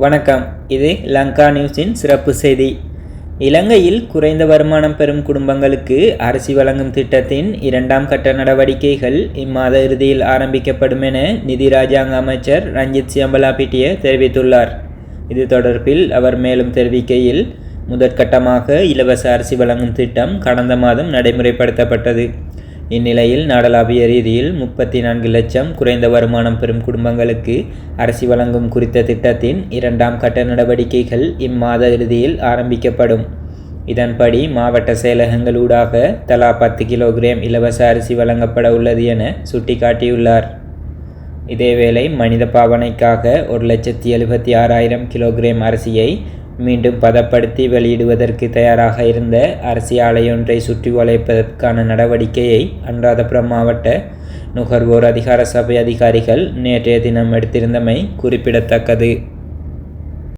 வணக்கம். இது லங்கா நியூஸின் சிறப்பு செய்தி. இலங்கையில் குறைந்த வருமானம் பெறும் குடும்பங்களுக்கு அரிசி வழங்கும் திட்டத்தின் இரண்டாம் கட்ட நடவடிக்கைகள் இம்மாத இறுதியில் ஆரம்பிக்கப்படும் என நிதி ராஜாங்க அமைச்சர் ரஞ்சித் சியம்பலாபிட்டிய தெரிவித்துள்ளார். இது தொடர்பில் அவர் மேலும் தெரிவிக்கையில் முதற்கட்டமாக இலவச அரிசி வழங்கும் திட்டம் கடந்த மாதம் நடைமுறைப்படுத்தப்பட்டது. இந்நிலையில் நாடளாவிய ரீதியில் முப்பத்தி நான்கு லட்சம் குறைந்த வருமானம் பெறும் குடும்பங்களுக்கு அரிசி வழங்கும் குறித்த திட்டத்தின் இரண்டாம் கட்ட நடவடிக்கைகள் இம்மாத இறுதியில் ஆரம்பிக்கப்படும். இதன்படி மாவட்ட செயலகங்களூடாக தலா பத்து கிலோகிராம் இலவச அரிசி வழங்கப்பட உள்ளது என சுட்டிக்காட்டியுள்ளார். இதேவேளை மனித பாவனைக்காக ஒரு லட்சத்தி எழுபத்தி ஆறாயிரம் கிலோகிராம் அரிசியை மீண்டும் பதப்படுத்தி வெளியிடுவதற்கு தயாராக இருந்த அரிசி ஆலையொன்றை சுற்றி வளைப்பதற்கான நடவடிக்கையை அனுராதபுரம் மாவட்ட நுகர்வோர் அதிகார சபை அதிகாரிகள் நேற்றைய தினம் எடுத்திருந்தமை குறிப்பிடத்தக்கது.